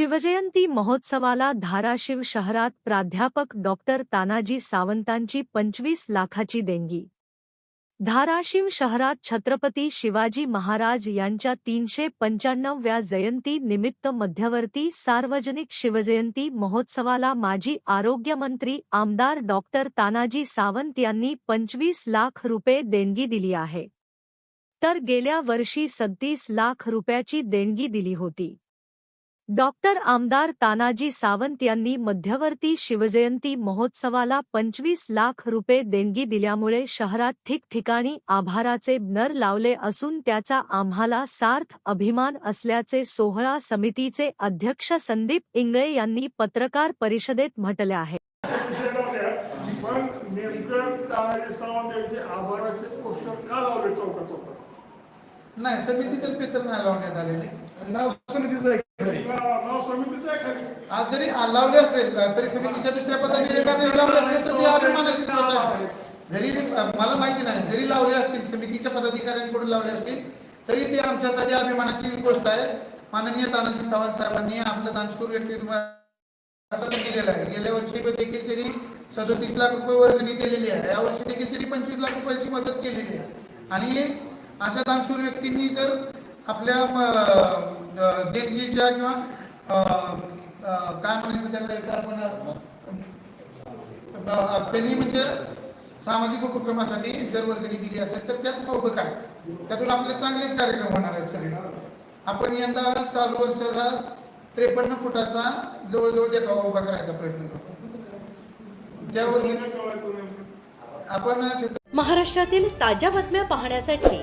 शिवजयंती महोत्सवाला धाराशिव शहरात प्राध्यापक डॉक्टर तानाजी सावंतांची पंचवीस लाखाची देणगी. धाराशिव शहरात छत्रपती शिवाजी महाराज यांच्या तीनशे पंच्याण्णव्या जयंती निमित्त मध्यवर्ती सार्वजनिक शिवजयंती महोत्सवाला माजी आरोग्यमंत्री आमदार डॉक्टर तानाजी सावंत यांनी पंचवीस लाख रुपये देणगी दिली आहे. तर गेल्या वर्षी सत्तीस लाख रुपयाची देणगी दिली होती. डॉक्टर आमदार तानाजी सावंत यांनी मध्यवर्ती शिवजयंती महोत्सवाला पंचवीस लाख रुपये देणगी दिल्यामुळे शहरात ठिकठिकाणी आभाराचे नर लावले असून त्याचा आम्हाला सार्थ अभिमान असल्याचे सोहळा समितीचे अध्यक्ष संदीप इंगळे यांनी पत्रकार परिषदेत म्हटले आहे. नाही समितीतर्फे तर नाही लावण्यात आलेले. नाव समितीचं आज जरी लावले असेल तरी समितीच्या दुसऱ्या पदाने लावले असेल जरी मला माहिती नाही जरी लावले असतील समितीच्या पदाधिकाऱ्यांकडून लावले असतील तरी ते आमच्यासाठी अभिमानाची गोष्ट आहे. माननीय तानाजी सावंत साहेबांनी आपलं दानशूर व्यक्तित्व केलेलं आहे. गेल्या वर्षी देखील त्यांनी सदोतीस लाख रुपये वर्गणी दिलेली आहे. यावर्षी देखील त्यांनी पंचवीस लाख रुपयाची मदत केलेली आहे. आणि अशा दानशूर व्यक्तींनी जर आपल्या म, देणगीच्या किंवा काय म्हणायचं त्याला एक आपण त्यांनी म्हणजे सामाजिक उपक्रमासाठी जर वर्गणी दिली असेल तर त्यात उभं काय? त्यातून आपले चांगलेच कार्यक्रम होणार आहेत सगळे. आपण यंदा चालू वर्षाचा त्रेपन्न फुटाचा जवळजवळ देखावा उभा करायचा प्रयत्न करतो. त्या आपण महाराष्ट्रातील ताज्या बातम्या पाहण्यासाठी